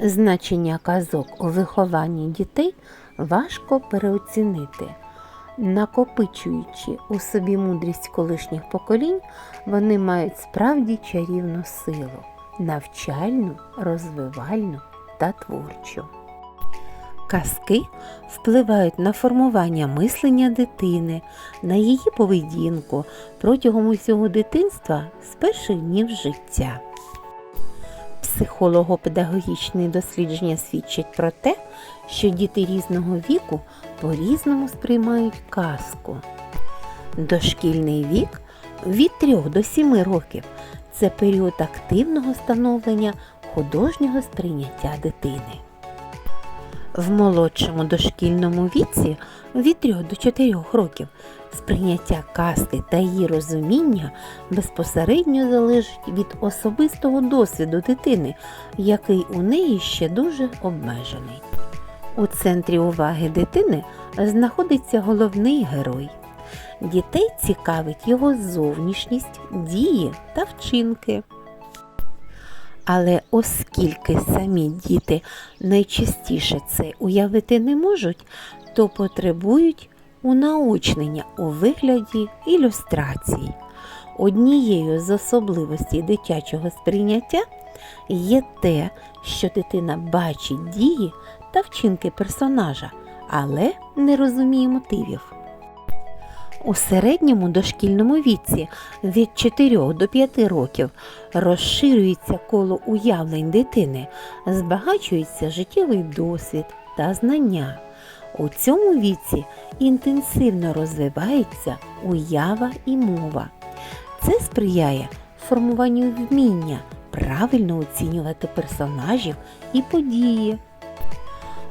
Значення казок у вихованні дітей важко переоцінити. Накопичуючи у собі мудрість колишніх поколінь, вони мають справді чарівну силу навчальну, розвивальну та творчу. Казки впливають на формування мислення дитини, на її поведінку протягом усього дитинства з перших днів життя. Психолого-педагогічні дослідження свідчать про те, що діти різного віку по-різному сприймають казку. Дошкільний вік від 3 до 7 років це період активного становлення художнього сприйняття дитини. В молодшому дошкільному віці від 3 до 4 років сприйняття казки та її розуміння безпосередньо залежить від особистого досвіду дитини, який у неї ще дуже обмежений. У центрі уваги дитини знаходиться головний герой. Дітей цікавить його зовнішність, дії та вчинки. Але оскільки самі діти найчастіше це уявити не можуть, то потребують унаочнення у вигляді ілюстрацій. Однією з особливостей дитячого сприйняття є те, що дитина бачить дії та вчинки персонажа, але не розуміє мотивів. У середньому дошкільному віці від 4 до 5 років розширюється коло уявлень дитини, збагачується життєвий досвід та знання. У цьому віці інтенсивно розвивається уява і мова. Це сприяє формуванню вміння правильно оцінювати персонажів і події.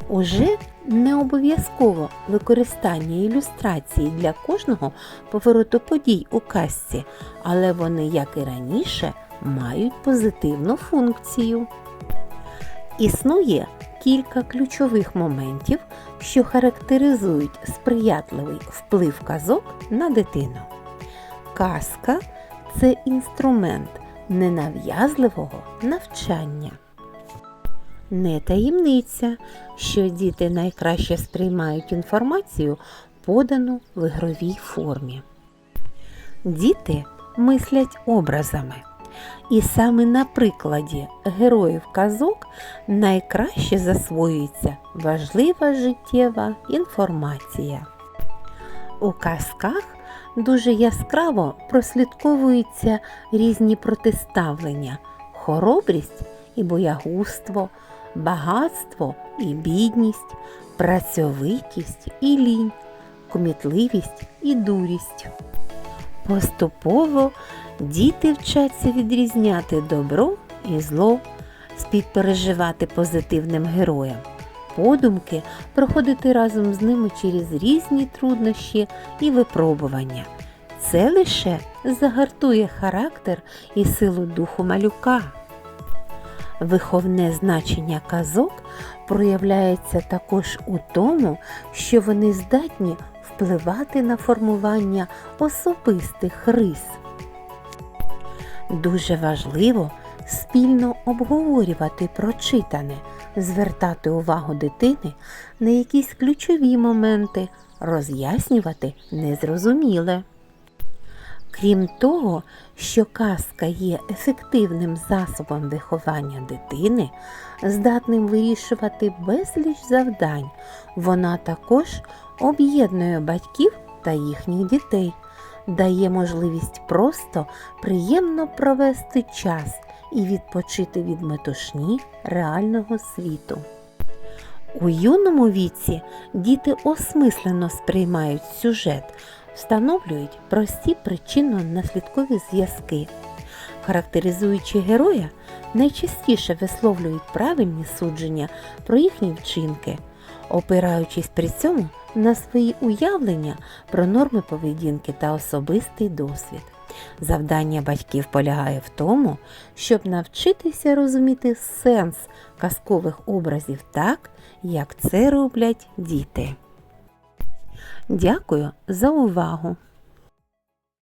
Уже не обов'язково використання ілюстрації для кожного повороту подій у казці, але вони, як і раніше, мають позитивну функцію. Існує кілька ключових моментів, що характеризують сприятливий вплив казок на дитину. Казка це інструмент ненав'язливого навчання. Не таємниця, що діти найкраще сприймають інформацію, подану в ігровій формі. Діти мислять образами, і саме на прикладі героїв казок найкраще засвоюється важлива життєва інформація. У казках дуже яскраво прослідковуються різні протиставлення, хоробрість і боягузтво, багатство і бідність, працьовитість і лінь, комітливість і дурість. Поступово діти вчаться відрізняти добро і зло, співпереживати позитивним героям, подумки проходити разом з ними через різні труднощі і випробування. Це лише загартує характер і силу духу малюка. Виховне значення казок проявляється також у тому, що вони здатні впливати на формування особистих рис. Дуже важливо спільно обговорювати прочитане, звертати увагу дитини на якісь ключові моменти, роз'яснювати незрозуміле. Крім того, що казка є ефективним засобом виховання дитини, здатним вирішувати безліч завдань, вона також об'єднує батьків та їхніх дітей, дає можливість просто приємно провести час і відпочити від метушні реального світу. У юному віці діти осмислено сприймають сюжет, встановлюють прості причинно-наслідкові зв'язки. Характеризуючи героя, найчастіше висловлюють правильні судження про їхні вчинки, опираючись при цьому на свої уявлення про норми поведінки та особистий досвід. Завдання батьків полягає в тому, щоб навчитися розуміти сенс казкових образів так, як це роблять діти. Дякую за увагу!